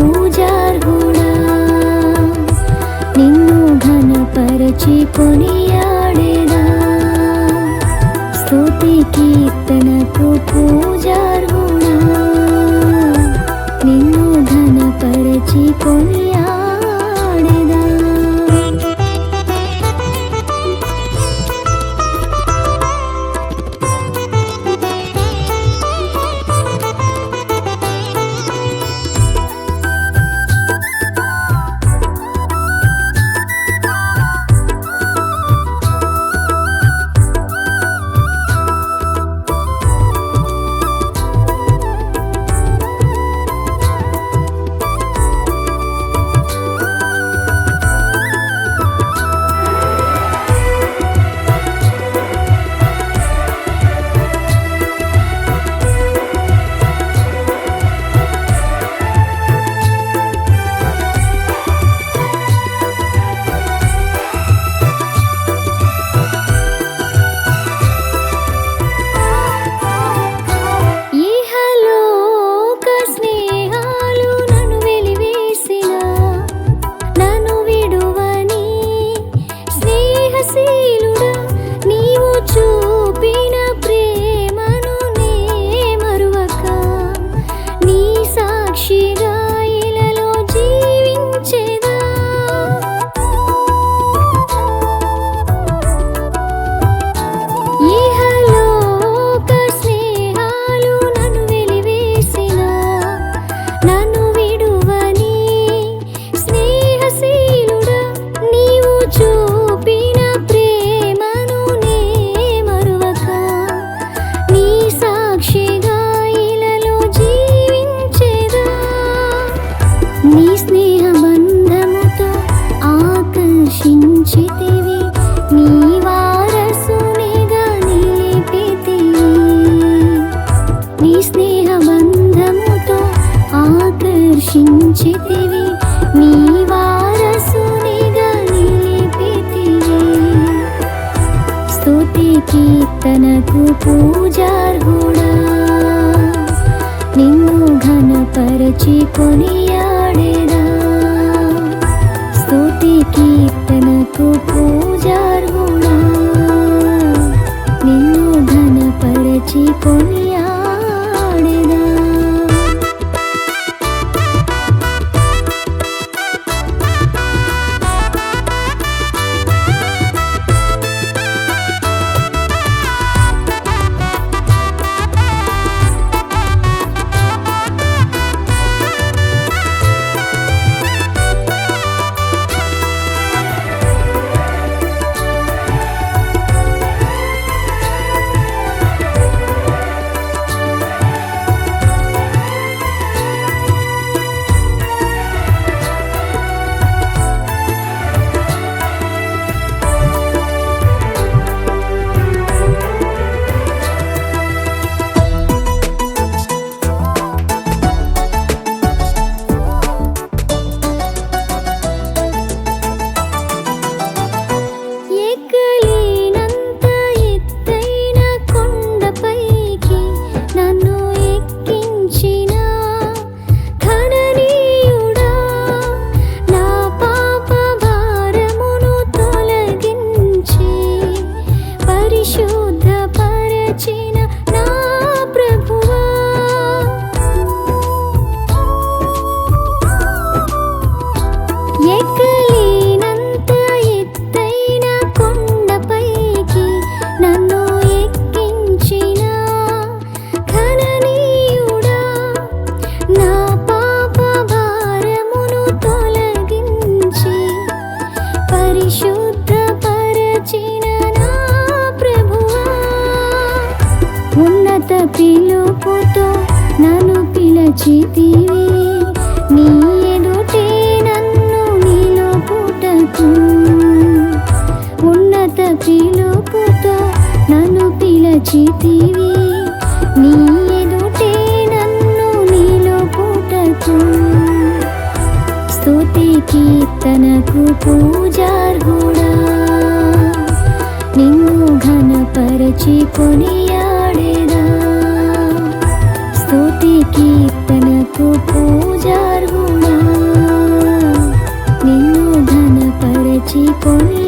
పూజార్హుడా నిన్ను ఘనపరచి కొనియాడేదా స్తుతి కీర్తనకు పూజార్హుడా నిన్ను ఘనపరచి కొనియా నీ స్నేహ బంధముతో ఆకర్షించితివి. నీ వారసునిగా నిలిపితివి నీ స్నేహ బంధముతో ఆకర్షించితివి. నీ వారసునిగా నిలిపితివి స్తుతి కీర్తనకు పూజార్హుడా. నిన్ను ఘనపరచి కొనియాడేదా కీర్తనకు పూజార్హుడా నిన్ను ఘనపరచి కొనియాడేదా పరిశుద్ధ నా ప్రభువా ఉన్నత పిలుపుతో నన్ను పిలచితివి. నీ ఎదుటే నన్ను నిలుపుటకు ఉన్నత పిలుపుతో నన్ను పిలచితివి. కీర్తనకు పూజార్హుడా. నిన్ను ఘనపరచి కొనియాడేదా స్తుతి కీర్తనకు పూజార్హుడా. నిన్ను ఘనపరచి కొని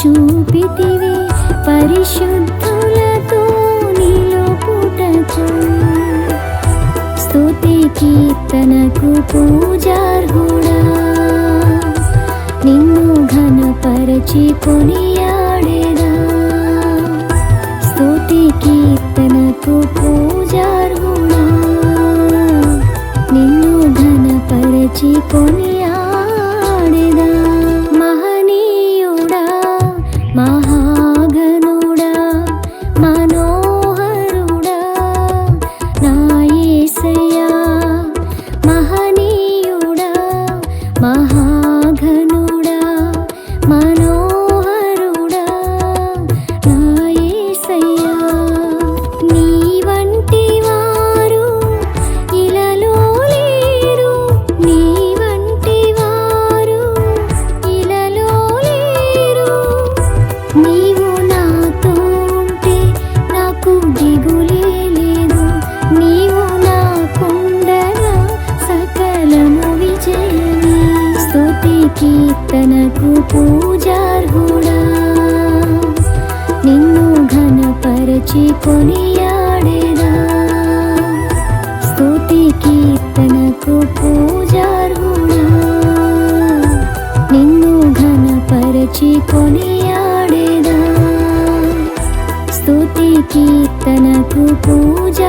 చూపితివి పరిశుద్ధులతో నీలో పుటచు స్తుతి కీర్తనకు పూజార్హుడా. నిన్ను ఘనపరచి కొనియాడేదా స్తుతి కీర్తనకు పూజార్హుడా. నిన్ను ఘనపరచి కొని స్తుతించి కొనియాడేదా స్తుతి కీర్తనకు పూజార్హుడా? నిన్ను ఘనపరచి కొనియాడేదా స్తుతి కీర్తనకు పూజ